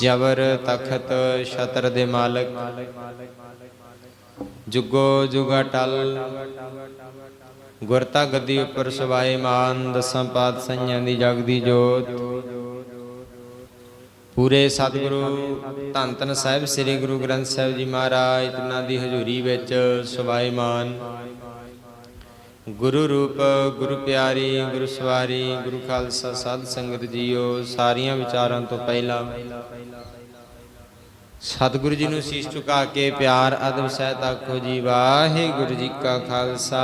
ਜਬਰ ਤਖਤ ਛਤਰ ਦੇ ਮਾਲਕ। ਜੁਗੋ ਜੁਗਾ ਟਲ। ਗੁਰਤਾ ਗੱਦੀ ਉੱਪਰ ਸਵਾਏ ਮਾਨ, ਦਸਾਂ ਪਾਤਸ਼ਾਹਾਂ ਦੀ ਜਗਦੀ ਜੋਤ। ਪੂਰੇ ਸਤਿਗੁਰੂ ਧੰਨ ਧੰਨ ਸਾਹਿਬ, ਸ੍ਰੀ ਗੁਰੂ ਗ੍ਰੰਥ ਸਾਹਿਬ ਜੀ ਮਹਾਰਾਜ, ਤਿਨਾਂ ਦੀ ਹਜ਼ੂਰੀ ਵਿੱਚ ਸਵਾਏ ਮਾਨ। ਗੁਰੂ ਰੂਪ, ਗੁਰੂ ਪਿਆਰੀ, ਗੁਰੂ ਸਵਾਰੀ, ਗੁਰੂ ਖਾਲਸਾ ਸਾਧ ਸੰਗਤ ਜੀਓ, ਸਾਰੀਆਂ ਵਿਚਾਰਾਂ ਤੋਂ ਪਹਿਲਾਂ ਸਤਿਗੁਰੂ ਜੀ ਨੂੰ ਸੀਸ ਝੁਕਾ ਕੇ ਪਿਆਰ ਅਦਬ ਸਹਿਤ ਆਖੋ ਜੀ, ਵਾਹਿਗੁਰੂ ਜੀ ਕਾ ਖਾਲਸਾ,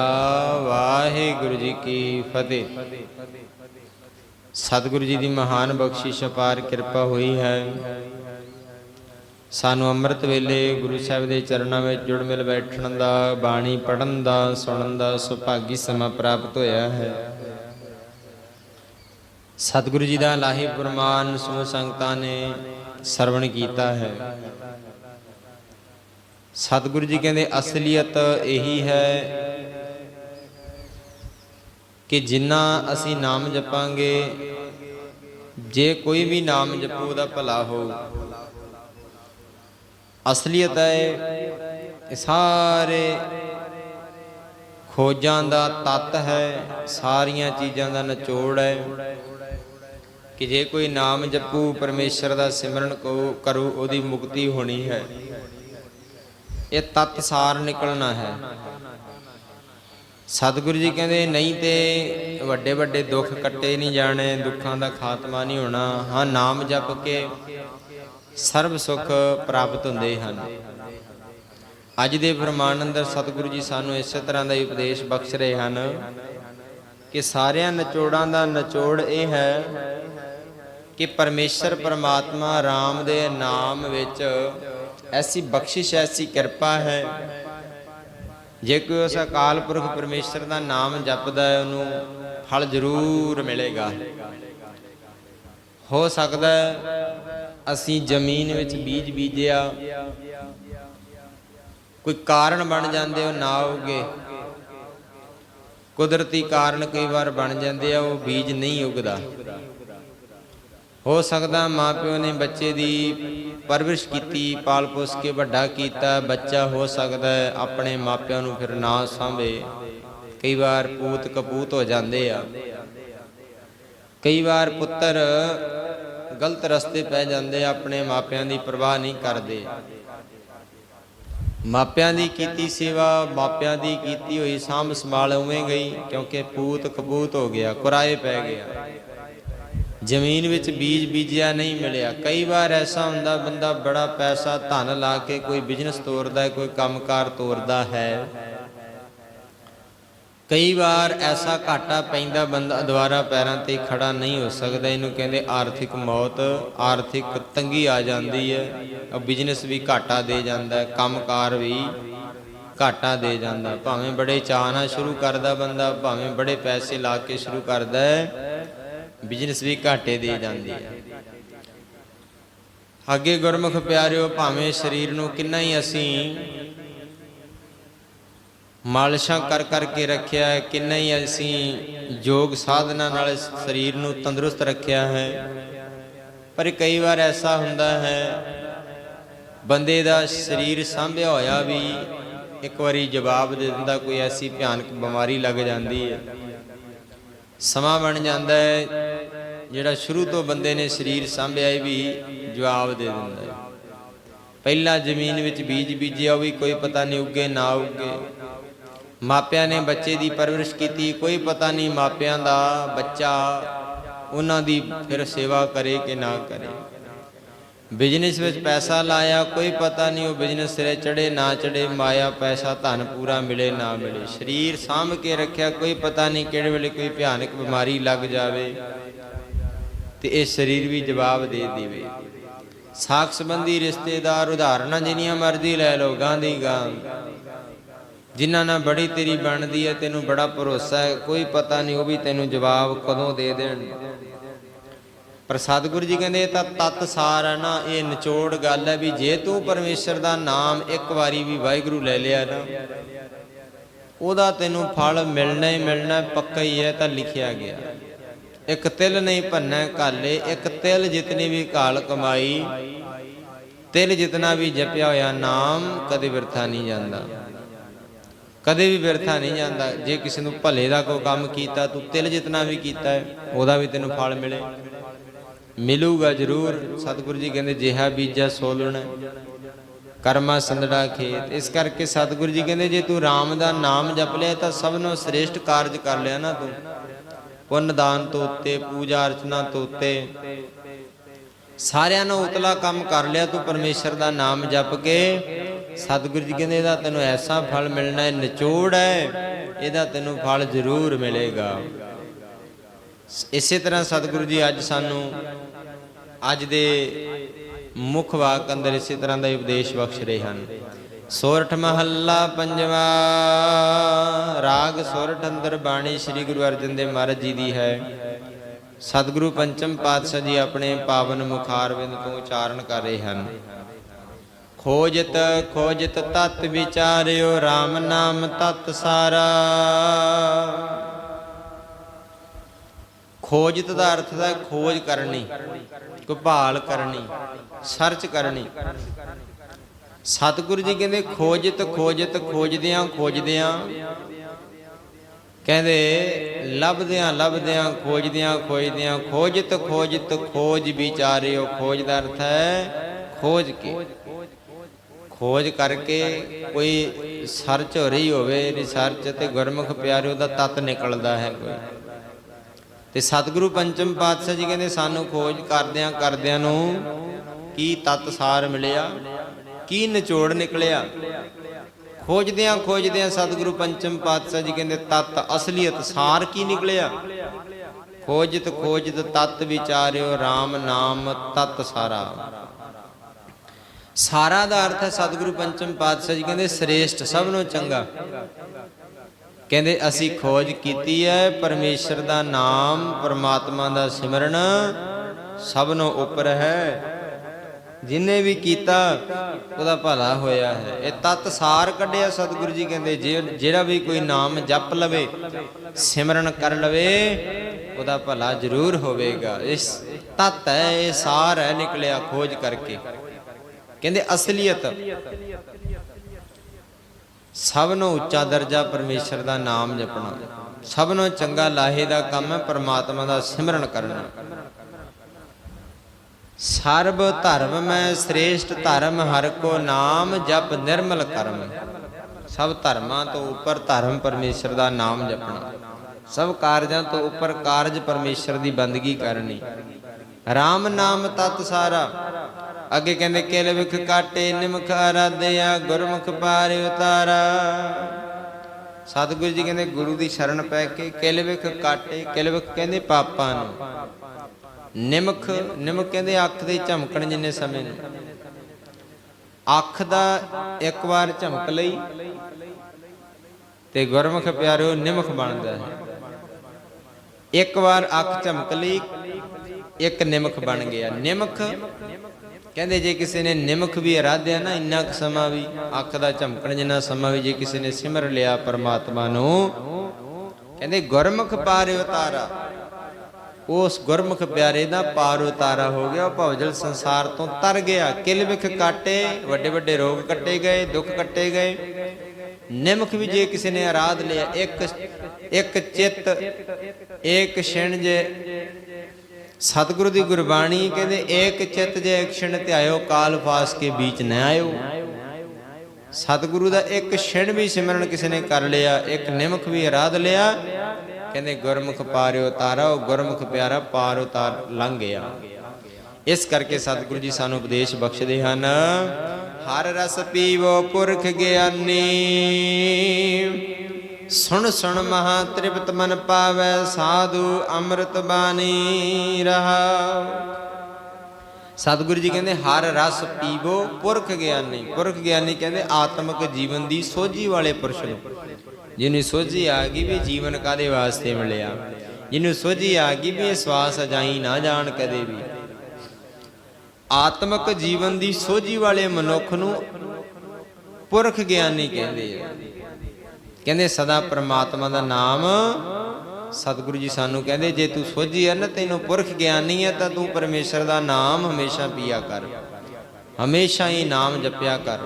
ਵਾਹਿਗੁਰੂ ਜੀ ਕੀ ਫਤਿਹ। ਸਤਿਗੁਰੂ ਜੀ ਦੀ ਮਹਾਨ ਬਖਸ਼ਿਸ਼ ਅਪਾਰ ਕਿਰਪਾ ਹੋਈ ਹੈ। ਸਾਨੂੰ ਅੰਮ੍ਰਿਤ ਵੇਲੇ ਗੁਰੂ ਸਾਹਿਬ ਦੇ ਚਰਨਾਂ ਵਿੱਚ ਜੁੜ ਮਿਲ ਬੈਠਣ ਦਾ, ਬਾਣੀ ਪੜਨ ਦਾ, ਸੁਣਨ ਦਾ ਸੁਭਾਗੀ ਸਮਾਂ ਪ੍ਰਾਪਤ ਹੋਇਆ ਹੈ। ਸਤਿਗੁਰੂ ਜੀ ਦਾ ਲਾਹੀ ਪ੍ਰਮਾਨ ਸਮੂਹ ਸੰਗਤਾਂ ਨੇ ਸਰਵਣ ਕੀਤਾ ਹੈ। ਸਤਿਗੁਰੂ ਜੀ ਕਹਿੰਦੇ, ਅਸਲੀਅਤ ਇਹੀ ਹੈ ਕਿ ਜਿੰਨਾ ਅਸੀਂ ਨਾਮ ਜਪਾਂਗੇ, ਜੇ ਕੋਈ ਵੀ ਨਾਮ ਜਪੂ ਦਾ ਭਲਾ ਹੋਊ। ਅਸਲੀਅਤ ਹੈ ਇਹ ਸਾਰੇ ਖੋਜਾਂ ਦਾ ਤੱਤ ਹੈ, ਸਾਰੀਆਂ ਚੀਜ਼ਾਂ ਦਾ ਨਿਚੋੜ ਹੈ। ਕਿ ਜੇ ਕੋਈ ਨਾਮ ਜਪੂ, ਪਰਮੇਸ਼ਰ ਦਾ ਸਿਮਰਨ ਕੋ, ਕਰੂ, ਉਹਦੀ ਮੁਕਤੀ ਹੋਣੀ ਹੈ। ਇਹ ਤੱਤ ਸਾਰ ਨਿਕਲਣਾ ਹੈ। ਸਤਿਗੁਰੂ ਜੀ ਕਹਿੰਦੇ, ਨਹੀਂ ਤੇ ਵੱਡੇ ਵੱਡੇ ਦੁੱਖ ਕੱਟੇ ਨਹੀਂ ਜਾਣੇ, ਦੁੱਖਾਂ ਦਾ ਖਾਤਮਾ ਨਹੀਂ ਹੋਣਾ। ਹਾਂ, ਨਾਮ ਜਪ ਕੇ ਸਰਬ ਸੁਖ ਪ੍ਰਾਪਤ ਹੁੰਦੇ ਹਨ। ਅੱਜ ਦੇ ਫਰਮਾਨ ਅੰਦਰ ਸਤਿਗੁਰੂ ਜੀ ਸਾਨੂੰ ਇਸੇ ਤਰ੍ਹਾਂ ਦਾ ਹੀ ਉਪਦੇਸ਼ ਬਖਸ਼ ਰਹੇ ਹਨ ਕਿ ਸਾਰਿਆਂ ਨਿਚੋੜਾਂ ਦਾ ਨਿਚੋੜ ਇਹ ਹੈ ਕਿ ਪਰਮੇਸ਼ਰ ਪਰਮਾਤਮਾ RAM ਦੇ ਨਾਮ ਵਿੱਚ ਐਸੀ ਬਖਸ਼ਿਸ਼, ਐਸੀ ਕਿਰਪਾ ਹੈ। ਜੇ ਕੋਈ ਉਸ ਅਕਾਲ ਪੁਰਖ ਪਰਮੇਸ਼ਰ ਦਾ ਨਾਮ ਜਪਦਾ ਹੈ, ਉਹਨੂੰ ਫਲ ਜ਼ਰੂਰ ਮਿਲੇਗਾ। ਹੋ ਸਕਦਾ ਅਸੀਂ ਜ਼ਮੀਨ ਵਿੱਚ ਬੀਜ ਬੀਜਿਆ। ਕੋਈ ਕਾਰਨ ਬਣ ਜਾਂਦੇ ਉਹ ਨਾ ਉਗੇ। ਕੁਦਰਤੀ ਕਾਰਨ ਕਈ ਵਾਰ ਬਣ ਜਾਂਦੇ ਆ, ਉਹ ਬੀਜ ਨਹੀਂ ਉਗਦਾ। ਹੋ ਸਕਦਾ ਮਾਪਿਓ ਨੇ ਬੱਚੇ ਦੀ ਪਰਵਰਿਸ਼ ਕੀਤੀ, ਪਾਲ ਪੋਸ ਕੇ ਵੱਡਾ ਕੀਤਾ, ਬੱਚਾ ਹੋ ਸਕਦਾ ਹੈ ਆਪਣੇ ਮਾਪਿਆਂ ਨੂੰ ਫਿਰ ਨਾ ਸਾਂਭੇ। ਕਈ ਵਾਰ ਪੂਤ ਕਪੂਤ ਹੋ ਜਾਂਦੇ ਆ। ਕਈ ਵਾਰ ਪੁੱਤਰ ਗਲਤ ਰਸਤੇ ਪੈ ਜਾਂਦੇ ਆਪਣੇ ਮਾਪਿਆਂ ਦੀ ਪਰਵਾਹ ਨਹੀਂ ਕਰਦੇ। ਮਾਪਿਆਂ ਦੀ ਕੀਤੀ ਸੇਵਾ, ਮਾਪਿਆਂ ਦੀ ਕੀਤੀ ਹੋਈ ਸਾਂਭ ਸੰਭਾਲ ਉਵੇਂ ਗਈ, ਕਿਉਂਕਿ ਪੂਤ ਕਬੂਤ ਹੋ ਗਿਆ, ਕੁਰਾਏ ਪੈ ਗਿਆ। ਜ਼ਮੀਨ ਵਿੱਚ ਬੀਜ ਬੀਜਿਆ ਨਹੀਂ ਮਿਲਿਆ। ਕਈ ਵਾਰ ਐਸਾ ਹੁੰਦਾ, ਬੰਦਾ ਬੜਾ ਪੈਸਾ ਧਨ ਲਾ ਕੇ ਕੋਈ ਬਿਜ਼ਨਸ ਤੋਰਦਾ ਹੈ, ਕੋਈ ਕੰਮਕਾਰ ਤੋਰਦਾ ਹੈ। ਕਈ ਵਾਰ ਐਸਾ ਘਾਟਾ ਪੈਂਦਾ ਬੰਦਾ ਦੁਬਾਰਾ ਪੈਰਾਂ ਤੇ ਖੜਾ ਨਹੀਂ ਹੋ ਸਕਦਾ, ਇਹਨੂੰ ਕਹਿੰਦੇ ਆਰਥਿਕ ਮੌਤ, ਆਰਥਿਕ ਤੰਗੀ ਆ ਜਾਂਦੀ ਹੈ। ਉਹ ਬਿਜ਼ਨਸ ਵੀ ਘਾਟਾ ਦੇ ਜਾਂਦਾ ਹੈ, ਕੰਮਕਾਰ ਵੀ ਘਾਟਾ ਦੇ ਜਾਂਦਾ ਭਾਵੇਂ ਬੜੇ ਚਾਅ ਨਾਲ ਸ਼ੁਰੂ ਕਰਦਾ ਬੰਦਾ, ਭਾਵੇਂ ਬੜੇ ਪੈਸੇ ਲਾ ਕੇ ਸ਼ੁਰੂ ਕਰਦਾ ਹੈ ਬਿਜ਼ਨਸ ਵੀ ਘਾਟੇ ਦੇ ਜਾਂਦੀ ਹੈ। ਅੱਗੇ ਗੁਰਮੁਖ ਪਿਆਰਿਓ, ਭਾਵੇਂ ਸਰੀਰ ਨੂੰ ਕਿੰਨਾ ਹੀ ਅਸੀਂ ਮਾਲਿਸ਼ਾਂ ਕਰ ਕਰਕੇ ਰੱਖਿਆ ਹੈ, ਕਿੰਨਾ ਹੀ ਅਸੀਂ ਯੋਗ ਸਾਧਨਾ ਨਾਲ ਸਰੀਰ ਨੂੰ ਤੰਦਰੁਸਤ ਰੱਖਿਆ ਹੈ। ਪਰ ਕਈ ਵਾਰ ਐਸਾ ਹੁੰਦਾ ਹੈ, ਬੰਦੇ ਦਾ ਸਰੀਰ ਸਾਂਭਿਆ ਹੋਇਆ ਵੀ ਇੱਕ ਵਾਰੀ ਜਵਾਬ ਦੇ ਦਿੰਦਾ, ਕੋਈ ਐਸੀ ਭਿਆਨਕ ਬਿਮਾਰੀ ਲੱਗ ਜਾਂਦੀ ਹੈ। ਸਮਾਂ ਬਣ ਜਾਂਦਾ ਹੈ, ਜਿਹੜਾ ਸ਼ੁਰੂ ਤੋਂ ਬੰਦੇ ਨੇ ਸਰੀਰ ਸਾਂਭਿਆ ਵੀ ਜਵਾਬ ਦੇ ਦਿੰਦਾ ਹੈ। ਪਹਿਲਾਂ ਜ਼ਮੀਨ ਵਿੱਚ ਬੀਜ ਬੀਜਿਆ, ਉਹ ਵੀ ਕੋਈ ਪਤਾ ਨਹੀਂ ਉੱਗੇ, ਨਾ ਉੱਗੇ। ਮਾਪਿਆਂ ਨੇ ਬੱਚੇ ਦੀ ਪਰਵਰਿਸ਼ ਕੀਤੀ, ਕੋਈ ਪਤਾ ਨਹੀਂ ਮਾਪਿਆਂ ਦਾ ਬੱਚਾ ਉਹਨਾਂ ਦੀ ਫਿਰ ਸੇਵਾ ਕਰੇ ਕਿ ਨਾ ਕਰੇ। ਬਿਜ਼ਨਸ ਵਿੱਚ ਪੈਸਾ ਲਾਇਆ, ਕੋਈ ਪਤਾ ਨਹੀਂ ਉਹ ਬਿਜ਼ਨਸ ਸਿਰੇ ਚੜੇ ਨਾ ਚੜੇ ਮਾਇਆ, ਪੈਸਾ, ਧਨ ਪੂਰਾ ਮਿਲੇ, ਨਾ ਮਿਲੇ। ਸਰੀਰ ਸਾਂਭ ਕੇ ਰੱਖਿਆ, ਕੋਈ ਪਤਾ ਨਹੀਂ ਕਿਹੜੇ ਵੇਲੇ ਕੋਈ ਭਿਆਨਕ ਬਿਮਾਰੀ ਲੱਗ ਜਾਵੇ ਤੇ ਇਹ ਸਰੀਰ ਵੀ ਜਵਾਬ ਦੇ ਦੇਵੇ। ਸਾਖ ਸੰਬੰਧੀ ਰਿਸ਼ਤੇਦਾਰ, ਉਦਾਹਰਨਾਂ ਜਿੰਨੀਆਂ ਮਰਜ਼ੀ ਲੈ ਲਓ, ਗਾਂਧੀ ਗਾਂ ਜਿਨ੍ਹਾਂ ਨਾਲ ਬੜੀ ਤੇਰੀ ਬਣਦੀ ਹੈ, ਤੈਨੂੰ ਬੜਾ ਭਰੋਸਾ ਹੈ, ਕੋਈ ਪਤਾ ਨਹੀਂ ਉਹ ਵੀ ਤੈਨੂੰ ਜਵਾਬ ਕਦੋਂ ਦੇ ਦੇਣ। ਪਰ ਸਤਿਗੁਰੂ ਜੀ ਕਹਿੰਦੇ, ਇਹ ਤਾਂ ਤਤ ਸਾਰ ਹੈ ਨਾ, ਇਹ ਨਿਚੋੜ ਗੱਲ ਹੈ ਵੀ ਜੇ ਤੂੰ ਪਰਮੇਸ਼ਰ ਦਾ ਨਾਮ ਇੱਕ ਵਾਰੀ ਵੀ ਵਾਹਿਗੁਰੂ ਲੈ ਲਿਆ ਨਾ, ਉਹਦਾ ਤੈਨੂੰ ਫਲ ਮਿਲਣਾ ਹੀ ਮਿਲਣਾ, ਪੱਕਾ ਹੀ ਹੈ ਤਾਂ ਲਿਖਿਆ ਗਿਆ। ਇੱਕ ਤਿਲ ਨਹੀਂ ਭੰਨੈ ਕਾਲੇ ਇੱਕ ਤਿਲ ਜਿਤਨੀ ਵੀ ਕਾਲ ਕਮਾਈ, ਤਿਲ ਜਿਤਨਾ ਵੀ ਜਪਿਆ ਹੋਇਆ ਨਾਮ ਕਦੇ ਵਿਰਥਾ ਨਹੀਂ ਜਾਂਦਾ। ਕਦੇ ਵੀ ਵਿਰਥਾ ਨਹੀਂ ਜਾਂਦਾ। ਜੇ ਕਿਸੇ ਨੂੰ ਭਲੇ ਦਾ ਕੋਈ ਕੰਮ ਕੀਤਾ, ਤੂੰ ਤਿਲ ਜਿਤਨਾ ਵੀ ਕੀਤਾ ਹੈ, ਉਹਦਾ ਵੀ ਤੈਨੂੰ ਫਲ ਮਿਲੇ। ਮਿਲੂਗਾ ਜ਼ਰੂਰ। ਸਤਿਗੁਰੂ ਜੀ ਕਹਿੰਦੇ, ਜਿਹਾ ਬੀਜਾ ਸੋਲਣਾ, ਕਰਮਾ ਸੰਦੜਾ ਖੇਤ। ਇਸ ਕਰਕੇ ਸਤਿਗੁਰੂ ਜੀ ਕਹਿੰਦੇ, ਜੇ ਤੂੰ RAM ਦਾ ਨਾਮ ਜਪ ਲਿਆ, ਤਾਂ ਸਭ ਨੂੰ ਸ੍ਰੇਸ਼ਟ ਕਾਰਜ ਕਰ ਲਿਆ ਨਾ ਤੂੰ। ਪੁੰਨ ਦਾਨ ਤੋਂ ਉੱਤੇ ਪੂਜਾ ਅਰਚਨਾ ਤੋਂ ਉੱਤੇ ਸਾਰਿਆਂ ਨੂੰ ਉਤਲਾ ਕੰਮ ਕਰ ਲਿਆ, ਤੂੰ ਪਰਮੇਸ਼ਰ ਦਾ ਨਾਮ ਜਪ ਕੇ। ਸਤਿਗੁਰੂ ਜੀ ਕਹਿੰਦੇ, ਇਹਦਾ ਤੈਨੂੰ ਐਸਾ ਫਲ ਮਿਲਣਾ ਹੈ, ਨਿਚੋੜ ਹੈ, ਇਹਦਾ ਤੈਨੂੰ ਫਲ ਜ਼ਰੂਰ ਮਿਲੇਗਾ। ਇਸੇ ਤਰ੍ਹਾਂ ਸਤਿਗੁਰੂ ਜੀ ਅੱਜ ਸਾਨੂੰ, ਅੱਜ ਦੇ ਮੁੱਖ ਵਾਕ ਅੰਦਰ ਇਸੇ ਤਰ੍ਹਾਂ ਦਾ ਉਪਦੇਸ਼ ਬਖਸ਼ ਰਹੇ ਹਨ। ਸੋਰਠ ਮਹੱਲਾ ਪੰਜਵਾ, ਰਾਗ ਸੋਰਠ ਅੰਦਰ ਬਾਣੀ ਸ੍ਰੀ ਗੁਰੂ ਅਰਜਨ ਦੇਵ ਮਹਾਰਾਜ ਜੀ ਦੀ ਹੈ। ਸਤਿਗੁਰੂ ਪੰਚਮ ਪਾਤਸ਼ਾਹ ਜੀ ਆਪਣੇ ਪਾਵਨ ਮੁਖਾਰਵਿੰਦ ਤੋਂ ਉਚਾਰਨ ਕਰ ਰਹੇ ਹਨ। ਖੋਜਤ ਖੋਜਤ ਤਤ ਵਿਚਾਰਿਓ RAM ਨਾਮ ਤਤ ਸਾਰਾ। ਖੋਜਤ ਦਾ ਅਰਥ ਦਾ ਖੋਜ ਕਰਨੀ ਕੋਈ ਭਾਲ ਕਰਨੀ, ਸਰਚ ਕਰਨੀ। ਸਤਿਗੁਰੂ ਜੀ ਕਹਿੰਦੇ, ਖੋਜਤ ਖੋਜਤ, ਖੋਜਦਿਆਂ ਖੋਜਦਿਆਂ। ਕਹਿੰਦੇ, ਲੱਭਦਿਆਂ ਲੱਭਦਿਆਂ, ਖੋਜਦਿਆਂ ਖੋਜਦਿਆਂ, ਖੋਜਤ ਖੋਜਤ ਖੋਜ ਵਿਚਾਰਿਓ, ਖੋਜ ਦਾ ਅਰਥ ਹੈ ਖੋਜ ਕੇ। ਖੋਜ ਕਰਕੇ ਕੋਈ ਸਰਚ ਹੋ ਰਹੀ ਹੋਵੇ ਰਿਸਰਚ ਤੇ ਗੁਰਮੁਖ ਪਿਆਰਿਓ ਦਾ ਤਤ ਨਿਕਲਦਾ ਹੈ ਕੋਈ। ਤੇ ਸਤਿਗੁਰੂ ਪੰਚਮ ਪਾਤਸ਼ਾਹ ਜੀ ਕਹਿੰਦੇ, ਸਾਨੂੰ ਖੋਜ ਕਰਦਿਆਂ ਕਰਦਿਆਂ ਨੂੰ ਕੀ ਤਤ ਸਾਰ ਮਿਲਿਆ, ਕੀ ਨਿਚੋੜ ਨਿਕਲਿਆ? ਖੋਜਦਿਆਂ ਖੋਜਦਿਆਂ ਸਤਿਗੁਰੂ ਪੰਚਮ ਪਾਤਸ਼ਾਹ ਜੀ ਕਹਿੰਦੇ, ਤਤ ਅਸਲੀਅਤ ਸਾਰ ਕੀ ਨਿਕਲਿਆ? ਖੋਜਤ ਖੋਜਤ ਤਤ ਵਿਚਾਰਿਓ RAM ਨਾਮ ਤਤ ਸਾਰਾ। ਸਾਰਾ ਦਾ ਅਰਥ ਹੈ ਸਤਿਗੁਰੂ ਪੰਚਮ ਪਾਤਸ਼ਾਹ ਜੀ ਕਹਿੰਦੇ, ਸ੍ਰੇਸ਼ਟ ਸਭ ਨੂੰ ਚੰਗਾ। ਕਹਿੰਦੇ, ਅਸੀਂ ਖੋਜ ਕੀਤੀ ਹੈ, ਪਰਮੇਸ਼ਰ ਦਾ ਨਾਮ, ਪਰਮਾਤਮਾ ਦਾ ਸਿਮਰਨ ਸਭ ਨੂੰ ਉੱਪਰ ਹੈ। ਜਿਨੇ ਵੀ ਕੀਤਾ, ਉਹਦਾ ਭਲਾ ਹੋਇਆ ਹੈ। ਇਹ ਤਤ ਸਾਰ ਕੱਢਿਆ ਸਤਿਗੁਰੂ ਜੀ ਕਹਿੰਦੇ, ਜੇ ਜਿਹੜਾ ਵੀ ਕੋਈ ਨਾਮ ਜਪ ਲਵੇ, ਸਿਮਰਨ ਕਰ ਲਵੇ, ਉਹਦਾ ਭਲਾ ਜ਼ਰੂਰ ਹੋਵੇਗਾ। ਇਸ ਤਤ ਹੈ, ਇਹ ਸਾਰ ਹੈ ਨਿਕਲਿਆ ਖੋਜ ਕਰਕੇ। ਕਹਿੰਦੇ, ਅਸਲੀਅਤ। ਸਭ ਨੂੰ ਉੱਚਾ ਦਰਜਾ ਪਰਮੇਸ਼ਰ ਦਾ ਨਾਮ ਜਪਣਾ। ਸਭ ਨੂੰ ਚੰਗਾ ਲਾਹੇ ਦਾ ਕੰਮ ਹੈ, ਪਰਮਾਤਮਾ ਦਾ ਸਿਮਰਨ ਕਰਨਾ। ਸਰਬ ਧਰਮ ਮੈਂ ਸ੍ਰੇਸ਼ਟ ਧਰਮ ਹਰ ਕੋ ਨਾਮ ਜਪ ਨਿਰਮਲ ਕਰਮ। ਸਭ ਧਰਮਾਂ ਤੋਂ ਉੱਪਰ ਧਰਮ ਪਰਮੇਸ਼ਰ ਦਾ ਨਾਮ ਜਪਣਾ। ਸਭ ਕਾਰਜਾਂ ਤੋਂ ਉੱਪਰ ਕਾਰਜ ਪਰਮੇਸ਼ਰ ਦੀ ਬੰਦਗੀ ਕਰਨੀ। RAM ਨਾਮ ਤਤ ਸਾਰਾ। ਅੱਗੇ ਕਹਿੰਦੇ, ਕਿਲ ਵਿਖ ਕਾਟੇ, ਨਿਮਖ ਆਰਾਧਿਆ ਗੁਰਮੁਖ ਪਾਰ ਉਤਾਰਾ। ਸਤਿਗੁਰੂ ਜੀ ਕਹਿੰਦੇ, ਗੁਰੂ ਦੀ ਸ਼ਰਨ ਪੈ ਕੇ ਕਿਲ ਵਿਖ ਕਾਟੇ, ਕਿਲ ਵਿਖ ਕਹਿੰਦੇ ਪਾਪਾਂ ਨੂੰ। ਨਿਮਖ ਨਿਮਖ ਕਹਿੰਦੇ ਅੱਖ ਦੇ ਝਮਕਣ ਜਿੰਨੇ ਸਮੇਂ ਨੂੰ। ਅੱਖ ਦਾ ਇੱਕ ਵਾਰ ਝਮਕ ਲਈ ਤੇ ਗੁਰਮੁਖ ਪਿਆਰਿਓ ਨਿਮਖ ਬਣਦਾ ਹੈ। ਇੱਕ ਵਾਰ ਅੱਖ ਝਮਕ ਲਈ, ਇੱਕ ਨਿਮਖ ਬਣ ਗਿਆ। ਨਿਮਖ ਕਹਿੰਦੇ ਜੇ ਕਿਸੇ ਨੇ ਨਿਮਖ ਵੀ ਅਰਾਧਿਆ ਨਾ, ਇੰਨਾ ਕੁ ਸਮਾਂ ਵੀ ਅੱਖ ਦਾ ਝਮਕਣ ਜਿੰਨਾ ਸਮਾਂ ਵੀ ਜੇ ਕਿਸੇ ਨੇ ਸਿਮਰ ਲਿਆ ਪਰਮਾਤਮਾ ਨੂੰ, ਕਹਿੰਦੇ ਗੁਰਮੁਖ ਪਾਰ ਉਤਾਰਾ ਉਸ ਗੁਰਮੁਖ ਪਿਆਰੇ ਦਾ ਪਾਰ ਉਤਾਰਾ ਹੋ ਗਿਆ। ਉਹ ਭਵਜਲ ਸੰਸਾਰ ਤੋਂ ਤਰ ਗਿਆ। ਕਿਲ ਵਿਖ ਕਾਟੇ, ਵੱਡੇ ਵੱਡੇ ਰੋਗ ਕੱਟੇ ਗਏ, ਦੁੱਖ ਕੱਟੇ ਗਏ। ਨਿਮਖ ਵੀ ਜੇ ਕਿਸੇ ਨੇ ਆਰਾਧ ਲਿਆ, ਇੱਕ ਇੱਕ ਚਿੱਤ, ਇੱਕ ਛਿਣ ਜੇ। ਸਤਿਗੁਰੂ ਦੀ ਗੁਰਬਾਣੀ ਕਹਿੰਦੇ ਏਕ ਚਿੱਤ ਜੇ ਖਿਣ ਧਿਆਇਓ, ਕਾਲ ਫਾਸ ਕੇ ਵਿੱਚ ਨ ਆਇਓ। ਸਤਿਗੁਰੂ ਦਾ ਇੱਕ ਛਿਣ ਵੀ ਸਿਮਰਨ ਕਿਸੇ ਨੇ ਕਰ ਲਿਆ, ਇੱਕ ਨਿਮਖ ਵੀ ਆਰਾਧ ਲਿਆ। ਕਹਿੰਦੇ, ਗੁਰਮੁਖ ਪਾਰਿਓ ਤਾਰਾ ਉਹ ਗੁਰਮੁਖ ਪਿਆਰਾ ਪਾਰ ਉਤਾਰ ਲੰਘ ਗਿਆ ਇਸ ਕਰਕੇ ਸਤਿਗੁਰੂ ਜੀ ਸਾਨੂੰ ਉਪਦੇਸ਼ ਬਖਸ਼ਦੇ ਹਨ, ਹਰ ਰਸ ਪੀਵੋ ਪੁਰਖ ਗਿਆਨੀ। ਸੁਣ ਸੁਣ ਮਹਾ ਤ੍ਰਿਪਤ ਮਨ ਪਾਵੈ, ਸਾਧੂ ਅੰਮ੍ਰਿਤ ਬਾਣੀ ਰਹਾ। ਸਤਿਗੁਰੂ ਜੀ ਕਹਿੰਦੇ, ਹਰ ਰਸ ਪੀਵੋ ਪੁਰਖ ਗਿਆਨੀ। ਪੁਰਖ ਗਿਆਨੀ ਕਹਿੰਦੇ, ਆਤਮਿਕ ਜੀਵਨ ਦੀ ਸੋਝੀ ਵਾਲੇ ਪੁਰਸ਼ ਨੂੰ। ਜਿਹਨੂੰ ਸੋਝੀ ਆ ਗਈ ਵੀ ਜੀਵਨ ਕਾਦੇ ਵਾਸਤੇ ਮਿਲਿਆ ਜਿਹਨੂੰ ਸੋਝੀ ਆ ਗਈ ਵੀ ਇਹ ਸਵਾਸ ਅਜਾਈ ਨਾ ਜਾਣ ਕਦੇ ਵੀ ਆਤਮਿਕ ਜੀਵਨ ਦੀ ਸੋਝੀ ਵਾਲੇ ਮਨੁੱਖ ਨੂੰ ਪੁਰਖ ਗਿਆਨੀ ਕਹਿੰਦੇ ਆ ਕਹਿੰਦੇ ਸਦਾ ਪ੍ਰਮਾਤਮਾ ਦਾ ਨਾਮ ਸਤਿਗੁਰੂ ਜੀ ਸਾਨੂੰ ਕਹਿੰਦੇ ਜੇ ਤੂੰ ਸੋਝੀ ਹੈ ਨਾ ਤੈਨੂੰ ਪੁਰਖ ਗਿਆਨੀ ਹੈ ਤਾਂ ਤੂੰ ਪਰਮੇਸ਼ਰ ਦਾ ਨਾਮ ਹਮੇਸ਼ਾ ਪੀਆ ਕਰ ਹਮੇਸ਼ਾ ਹੀ ਨਾਮ ਜਪਿਆ ਕਰ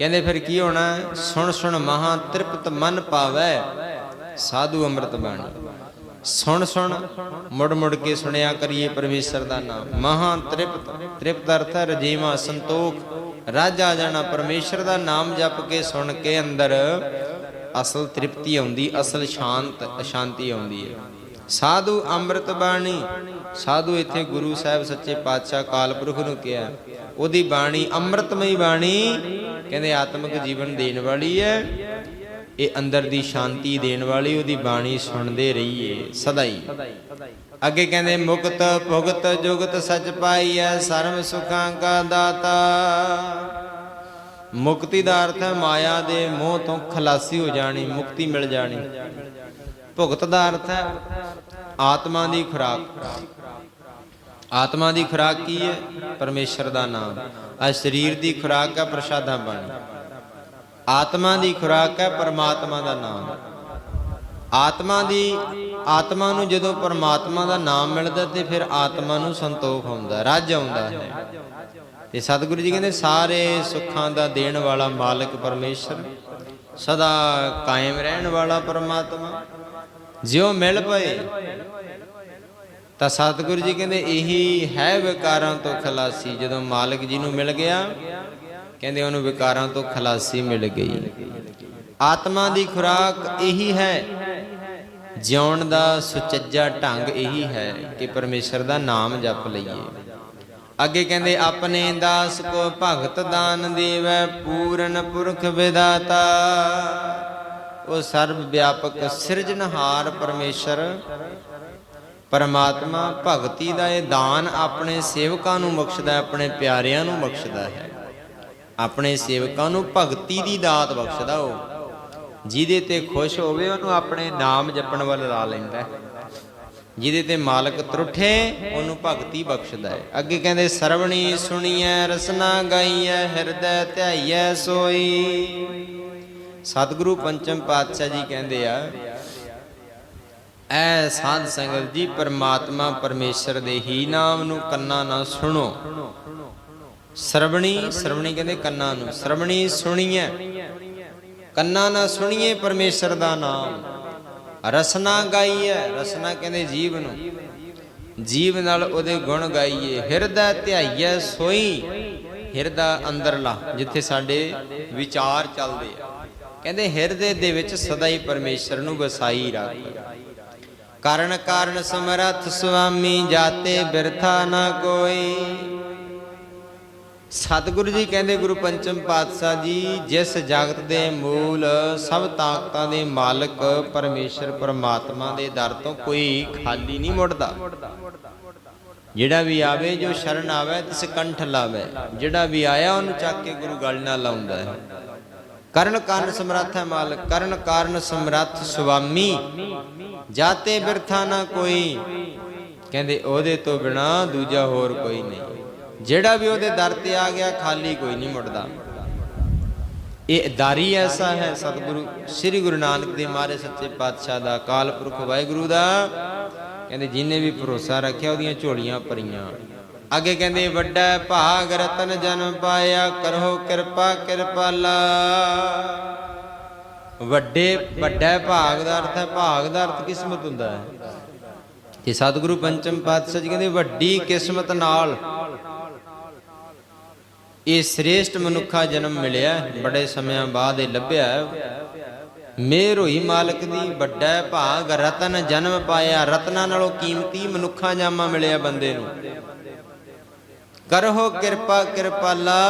ਕਹਿੰਦੇ ਫਿਰ ਕੀ ਹੋਣਾ? ਸੁਣ ਸੁਣ ਮਹਾ ਤ੍ਰਿਪਤ ਮਨ ਪਾਵੈ, ਸਾਧੂ ਅੰਮ੍ਰਿਤ ਬਾਣੀ। ਸੁਣ ਸੁਣ ਮੁੜ ਮੁੜ ਕੇ ਸੁਣਿਆ ਕਰੀਏ ਪਰਮੇਸ਼ਰ ਦਾ ਨਾਮ। ਮਹਾ ਤ੍ਰਿਪਤ ਤ੍ਰਿਪਤ ਅਰਥ ਰਜੀਵਾ ਸੰਤੋਖ। ਰਾਜਾ ਜਾਣਾ ਪਰਮੇਸ਼ਰ ਦਾ ਨਾਮ ਜਪ ਕੇ ਸੁਣ ਕੇ ਅੰਦਰ ਅਸਲ ਤ੍ਰਿਪਤੀ ਆਉਂਦੀ, ਅਸਲ ਸ਼ਾਂਤ, ਅਸ਼ਾਂਤੀ ਆਉਂਦੀ ਹੈ। ਸਾਧੂ ਅੰਮ੍ਰਿਤ ਬਾਣੀ, ਸਾਧੂ ਇੱਥੇ ਗੁਰੂ ਸਾਹਿਬ ਸੱਚੇ ਪਾਤਸ਼ਾਹ ਕਾਲ ਪੁਰਖ ਨੂੰ ਕਿਹਾ। ਉਹਦੀ ਬਾਣੀ ਅੰਮ੍ਰਿਤਮਈ ਬਾਣੀ ਕਹਿੰਦੇ ਆਤਮਿਕ ਜੀਵਨ ਦੇਣ ਵਾਲੀ ਹੈ, ਇਹ ਅੰਦਰ ਦੀ ਸ਼ਾਂਤੀ ਦੇਣ ਵਾਲੀ, ਉਹਦੀ ਬਾਣੀ ਸੁਣਦੇ ਰਹੀਏ ਸਦਾ ਹੀ ਅੱਗੇ ਕਹਿੰਦੇ, ਮੁਕਤ ਭੁਗਤ ਜੁਗਤ ਸਚ ਪਾਈਐ ਸਰਮ ਸੁਖਾਂ ਕਾ ਦਾਤਾ। ਮੁਕਤੀ ਦਾ ਅਰਥ ਹੈ ਮਾਇਆ ਦੇ ਮੋਹ ਤੋਂ ਖਲਾਸੀ ਹੋ ਜਾਣੀ, ਮੁਕਤੀ ਮਿਲ ਜਾਣੀ। ਭੁਗਤ ਦਾ ਅਰਥ ਹੈ ਆਤਮਾ ਦੀ ਖੁਰਾਕ। ਆਤਮਾ ਦੀ ਖੁਰਾਕ ਕੀ ਹੈ? ਪਰਮੇਸ਼ਰ ਦਾ ਨਾਮ। ਆ ਸਰੀਰ ਦੀ ਖੁਰਾਕ ਹੈ, ਪ੍ਰਸ਼ਾਦਾ ਬਾਣੀ। ਆਤਮਾ ਦੀ ਖੁਰਾਕ ਹੈ, ਪਰਮਾਤਮਾ ਦਾ ਨਾਮ। ਆਤਮਾ ਦੀ, ਆਤਮਾ ਨੂੰ ਜਦੋਂ ਪਰਮਾਤਮਾ ਦਾ ਨਾਮ ਮਿਲਦਾ ਤੇ ਫਿਰ ਆਤਮਾ ਨੂੰ ਸੰਤੋਖ ਆਉਂਦਾ ਰੱਜ ਆਉਂਦਾ ਹੈ। ਤੇ ਸਤਿਗੁਰੂ ਜੀ ਕਹਿੰਦੇ, ਸਾਰੇ ਸੁੱਖਾਂ ਦਾ ਦੇਣ ਵਾਲਾ ਮਾਲਕ ਪਰਮੇਸ਼ਰ, ਸਦਾ ਕਾਇਮ ਰਹਿਣ ਵਾਲਾ ਪਰਮਾਤਮਾ। ਜਿਉ ਮਿਲ ਪਏ ਤਾਂ ਸਤਿਗੁਰੂ ਜੀ ਕਹਿੰਦੇ ਇਹੀ ਹੈ ਵਿਕਾਰਾਂ ਤੋਂ ਖਲਾਸੀ। ਜਦੋਂ ਮਾਲਕ ਜੀ ਨੂੰ ਮਿਲ ਗਿਆ, ਕਹਿੰਦੇ ਉਹਨੂੰ ਵਿਕਾਰਾਂ ਤੋਂ ਖਲਾਸੀ ਮਿਲ ਗਈ। ਆਤਮਾ ਦੀ ਖੁਰਾਕ ਇਹੀ ਹੈ। ਜਿਉਣ ਦਾ ਸੁਚੱਜਾ ਢੰਗ ਇਹੀ ਹੈ ਕਿ ਪਰਮੇਸ਼ਰ ਦਾ ਨਾਮ ਜਪ ਲਈਏ। ਅੱਗੇ ਕਹਿੰਦੇ, ਆਪਣੇ ਦਾਸ ਕੋ ਭਗਤ ਦਾਨ ਦੇਵੈ, ਪੂਰਨ ਪੁਰਖ ਵਿਦਾਤਾ ਉਹ ਸਰਬ ਵਿਆਪਕ ਸਿਰਜਣਹਾਰ ਪਰਮੇਸ਼ਰ ਪਰਮਾਤਮਾ ਭਗਤੀ ਦਾ ਇਹ ਦਾਨ ਆਪਣੇ ਸੇਵਕਾਂ ਨੂੰ ਬਖਸ਼ਦਾ ਹੈ, ਆਪਣੇ ਪਿਆਰਿਆਂ ਨੂੰ ਬਖਸ਼ਦਾ ਹੈ। ਆਪਣੇ ਸੇਵਕਾਂ ਨੂੰ ਭਗਤੀ ਦੀ ਦਾਤ ਬਖਸ਼ਦਾ ਉਹ। ਜਿਹਦੇ ਤੇ ਖੁਸ਼ ਹੋਵੇ, ਉਹਨੂੰ ਆਪਣੇ ਨਾਮ ਜਪਣ ਵੱਲ ਲਾ ਲੈਂਦਾ ਜਿਹਦੇ ਤੇ ਮਾਲਕ ਤਰੁੱਠੇ, ਉਹਨੂੰ ਭਗਤੀ ਬਖਸ਼ਦਾ ਹੈ। ਅੱਗੇ ਕਹਿੰਦੇ, ਸਰਵਣੀ ਸੁਣੀਐ, ਰਸਨਾ ਗਾਈਐ, ਹਿਰਦੈ ਧਿਆਈਐ, ਸੋਈ। ਸਤਿਗੁਰੂ ਪੰਚਮ ਪਾਤਸ਼ਾਹ ਜੀ ਕਹਿੰਦੇ ਆ ਐ ਸਾਧ ਸੰਗਤ ਜੀ, ਪਰਮਾਤਮਾ ਪਰਮੇਸ਼ਰ ਦੇ ਹੀ ਨਾਮ ਨੂੰ ਕੰਨਾਂ ਨਾਲ ਸੁਣੋ। ਸਰਵਣੀ ਸਰਵਣੀ ਕਹਿੰਦੇ ਕੰਨਾਂ ਨੂੰ, ਸਰਵਣੀ ਸੁਣੀਐ। ਕੰਨਾਂ ਨਾਲ ਸੁਣੀਏ ਪਰਮੇਸ਼ਰ ਦਾ ਨਾਮ। ਰਸਨਾ ਗਾਈਐ, ਰਸਨਾ ਕਹਿੰਦੇ ਜੀਵ ਨੂੰ। ਜੀਵ ਨਾਲ ਉਹਦੇ ਗੁਣ ਗਾਈਏ। ਹਿਰਦਾ ਧਿਆਈਏ ਸੋਈ, ਹਿਰਦਾ ਅੰਦਰਲਾ, ਜਿੱਥੇ ਸਾਡੇ ਵਿਚਾਰ ਚੱਲਦੇ ਆ। ਕਹਿੰਦੇ ਹਿਰਦੇ ਦੇ ਵਿੱਚ ਸਦਾ ਹੀ ਪਰਮੇਸ਼ਰ ਨੂੰ ਵਸਾਈ ਰੱਖ। ਕਾਰਨ ਕਾਰਨ ਸਮਰੱਥ ਸੁਆਮੀ ਜਾਤੇ ਬਿਰਥਾ ਨਾ ਕੋਈ। ਸਤਿਗੁਰੂ ਜੀ ਕਹਿੰਦੇ, ਗੁਰੂ ਪੰਚਮ ਪਾਤਸ਼ਾਹ ਜੀ, ਜਿਸ ਜਗਤ ਦੇ ਮੂਲ ਸਭ ਤਾਕਤਾਂ ਦੇ ਮਾਲਕ ਪਰਮੇਸ਼ਰ ਪਰਮਾਤਮਾ ਦੇ ਦਰ ਤੋਂ ਕੋਈ ਖਾਲੀ ਨਹੀਂ ਮੁੜਦਾ। ਜਿਹੜਾ ਵੀ ਆਵੇ, ਜੋ ਸ਼ਰਨ ਆਵੇ, ਤਿਸ ਕੰਠ ਲਾਵੇ। ਜਿਹੜਾ ਵੀ ਆਇਆ, ਉਹਨੂੰ ਚੱਕ ਕੇ ਗੁਰੂ ਗਲ ਨਾਲ ਲਾਉਂਦਾ ਹੈ। ਕਰਨ ਕਾਰਨ ਸਮਰੱਥ ਹੈ ਮਾਲਕ, ਕਰਨ ਕਾਰਨ ਸਮਰੱਥ ਸੁਆਮੀ। ਜਾਤੇ ਬਿਰਥਾ ਨਾ ਕੋਈ। ਕਹਿੰਦੇ ਉਹਦੇ ਤੋਂ ਬਿਨਾ ਦੂਜਾ ਹੋਰ ਕੋਈ ਨਹੀਂ। ਜਿਹੜਾ ਵੀ ਉਹਦੇ ਦਰ ਤੇ ਆ ਗਿਆ, ਖਾਲੀ ਕੋਈ ਨਹੀਂ ਮੁੜਦਾ। ਇਹ ਦਾਰੀ ਐਸਾ ਹੈ, ਸਤਿਗੁਰੂ, ਸ੍ਰੀ ਗੁਰੂ ਨਾਨਕ ਦੇਵ ਮਹਾਰਾਜ ਸੱਚੇ ਪਾਤਸ਼ਾਹ ਦਾ ਅਕਾਲ ਪੁਰਖ ਵਾਹਿਗੁਰੂ ਦਾ। ਕਹਿੰਦੇ ਜਿਨੇ ਵੀ ਭਰੋਸਾ ਰੱਖਿਆ, ਉਹਦੀਆਂ ਝੋਲੀਆਂ ਭਰੀਆਂ। ਅੱਗੇ ਕਹਿੰਦੇ, ਵੱਡਾ ਭਾਗ ਰਤਨ ਜਨਮ ਪਾਇਆ ਕਰੋ ਕਿਰਪਾ, ਕਿਰਪਾਲਾ। ਵੱਡੇ, ਵੱਡਾ ਭਾਗ ਦਾ ਅਰਥ ਹੈ, ਭਾਗ ਦਾ ਅਰਥ ਕਿਸਮਤ ਹੁੰਦਾ ਹੈ। ਤੇ ਸਤਿਗੁਰੂ ਪੰਚਮ ਪਾਤਸ਼ਾਹ ਜੀ ਕਹਿੰਦੇ, ਵੱਡੀ ਕਿਸਮਤ ਨਾਲ ਇਹ ਸ੍ਰੇਸ਼ਟ ਮਨੁੱਖਾ ਜਨਮ ਮਿਲਿਆ ਬੜੇ ਸਮਿਆਂ ਬਾਅਦ ਇਹ ਲੱਭਿਆ ਮੇਰ ਹੋਈ ਮਾਲਕ ਦੀ, ਵੱਡਾ ਭਾਗ ਰਤਨ ਜਨਮ ਪਾਇਆ। ਰਤਨਾਂ ਨਾਲੋਂ ਕੀਮਤੀ ਮਨੁੱਖਾ ਜਾਮਾ ਮਿਲਿਆ ਬੰਦੇ ਨੂੰ। ਕਰੋ ਕਿਰਪਾ ਕਿਰਪਾਲਾ।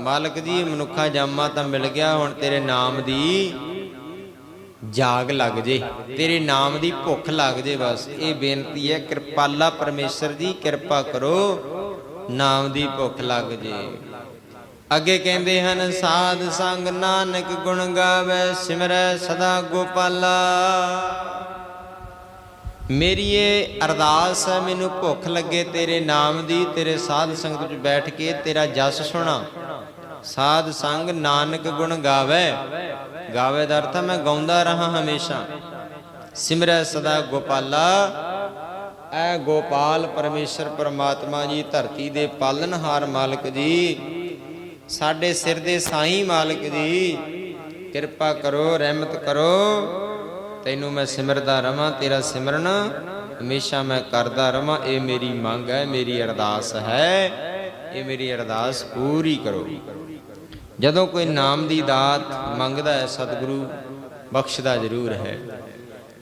ਮਾਲਕ ਜੀ, ਮਨੁੱਖਾ ਜਾਮਾ ਤਾਂ ਮਿਲ ਗਿਆ, ਹੁਣ ਤੇਰੇ ਨਾਮ ਦੀ ਜਾਗ ਲੱਗ ਜੇ। ਤੇਰੇ ਨਾਮ ਦੀ ਭੁੱਖ ਲੱਗ ਜੇ ਬਸ। ਇਹ ਬੇਨਤੀ ਹੈ, ਕਿਰਪਾਲਾ ਪਰਮੇਸ਼ਰ ਜੀ, ਕਿਰਪਾ ਕਰੋ, ਨਾਮ ਦੀ ਭੁੱਖ ਲੱਗ ਜੇ। ਅੱਗੇ ਕਹਿੰਦੇ ਹਨ, ਸਾਧ ਸੰਗ ਨਾਨਕ ਗੁਣ ਗਾਵੇ, ਸਿਮਰੈ ਸਦਾ ਗੋਪਾਲਾ। ਮੇਰੀ ਇਹ ਅਰਦਾਸ ਹੈ, ਮੈਨੂੰ ਭੁੱਖ ਲੱਗੇ ਤੇਰੇ ਨਾਮ ਦੀ, ਤੇਰੇ ਸਾਧ ਸੰਗਤ ਵਿੱਚ ਬੈਠ ਕੇ ਤੇਰਾ ਜਸ ਸੁਣਾ। ਸਾਧ ਸੰਗ ਨਾਨਕ ਗੁਣ ਗਾਵੇ। ਗਾਵੇ ਦਾ ਅਰਥ ਮੈਂ ਗਾਉਂਦਾ ਰਹਾ ਹਮੇਸ਼ਾ। ਸਿਮਰੈ ਸਦਾ ਗੋਪਾਲਾ। ਐ ਗੋਪਾਲ ਪਰਮੇਸ਼ਰ ਪਰਮਾਤਮਾ ਜੀ, ਧਰਤੀ ਦੇ ਪਾਲਨਹਾਰ ਮਾਲਕ ਜੀ। ਸਾਡੇ ਸਿਰ ਦੇ ਸਾਈਂ ਮਾਲਕ ਜੀ। ਕਿਰਪਾ ਕਰੋ, ਰਹਿਮਤ ਕਰੋ। ਤੈਨੂੰ ਮੈਂ ਸਿਮਰਦਾ ਰਵਾਂ, ਤੇਰਾ ਸਿਮਰਨ ਹਮੇਸ਼ਾ ਮੈਂ ਕਰਦਾ ਰਵਾਂ। ਇਹ ਮੇਰੀ ਮੰਗ ਹੈ, ਮੇਰੀ ਅਰਦਾਸ ਹੈ। ਇਹ ਮੇਰੀ ਅਰਦਾਸ ਪੂਰੀ ਕਰੋ। ਜਦੋਂ ਕੋਈ ਨਾਮ ਦੀ ਦਾਤ ਮੰਗਦਾ ਹੈ, ਸਤਿਗੁਰੂ ਬਖਸ਼ਦਾ ਜ਼ਰੂਰ ਹੈ।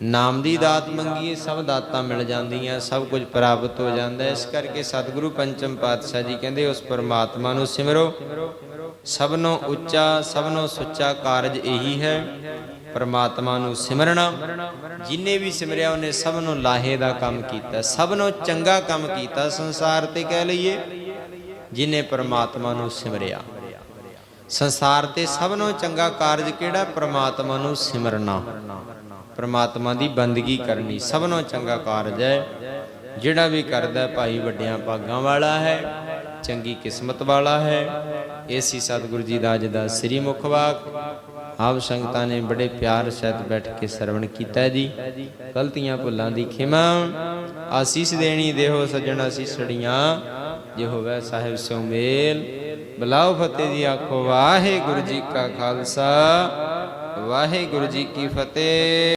ਨਾਮ ਦੀ ਦਾਤ ਮੰਗੀਏ, ਸਭ ਦਾਤਾਂ ਮਿਲ ਜਾਂਦੀਆਂ, ਸਭ ਕੁਝ ਪ੍ਰਾਪਤ ਹੋ ਜਾਂਦਾ ਇਸ ਕਰਕੇ ਸਤਿਗੁਰੂ ਪੰਚਮ ਪਾਤਸ਼ਾਹ ਜੀ ਕਹਿੰਦੇ, ਉਸ ਪਰਮਾਤਮਾ ਨੂੰ ਸਿਮਰੋ। ਸਭਨੋਂ ਉੱਚਾ, ਸਭਨੋਂ ਸੁੱਚਾ ਕਾਰਜ ਇਹੀ ਹੈ। ਪਰਮਾਤਮਾ ਨੂੰ ਸਿਮਰਨਾ ਜਿਨੇ ਵੀ ਸਿਮਰਿਆ ਉਹਨੇ ਸਭ ਨੂੰ ਲਾਹੇ ਦਾ ਕੰਮ ਕੀਤਾ ਸਭ ਨੂੰ ਚੰਗਾ ਕੰਮ ਕੀਤਾ, ਸੰਸਾਰ ਤੇ ਕਹਿ ਲਈਏ, ਜਿਨੇ ਪਰਮਾਤਮਾ ਨੂੰ ਸਿਮਰਿਆ। ਸੰਸਾਰ ਤੇ ਸਭ ਨੂੰ ਚੰਗਾ ਕਾਰਜ ਕਿਹੜਾ? ਪਰਮਾਤਮਾ ਨੂੰ ਸਿਮਰਨਾ। ਪਰਮਾਤਮਾ ਦੀ ਬੰਦਗੀ ਕਰਨੀ ਸਭ ਨੂੰ ਚੰਗਾ ਕਾਰਜ ਹੈ। ਜਿਹੜਾ ਵੀ ਕਰਦਾ, ਭਾਈ ਵੱਡਿਆਂ ਭਾਗਾਂ ਵਾਲਾ ਹੈ, ਚੰਗੀ ਕਿਸਮਤ ਵਾਲਾ ਹੈ। ਏਸੀ ਸਤਿਗੁਰੂ ਜੀ ਦਾ ਅੱਜ ਦਾ ਸ੍ਰੀ ਮੁਖਵਾਕ ਆਪ ਸੰਗਤਾਂ ਨੇ ਬੜੇ ਪਿਆਰ ਸਹਿਤ ਬੈਠ ਕੇ ਸਰਵਣ ਕੀਤਾ ਜੀ। ਗਲਤੀਆਂ ਭੁੱਲਾਂ ਦੀ ਖਿਮਾ। ਆਸੀਸ ਦੇਣੀ ਦੇਹੋ ਸੱਜਣ ਆਸੀਸੜੀਆਂ। ਜੇ ਹੋਵੇ ਸਾਹਿਬ ਸੋ ਮੇਲ। ਬਲਾਉ ਫਤਿਹ ਜੀ ਆਖੋ, ਵਾਹਿਗੁਰੂ ਜੀ ਕਾ ਖਾਲਸਾ। ਵਾਹਿਗੁਰੂ ਜੀ ਕੀ ਫਤਿਹ।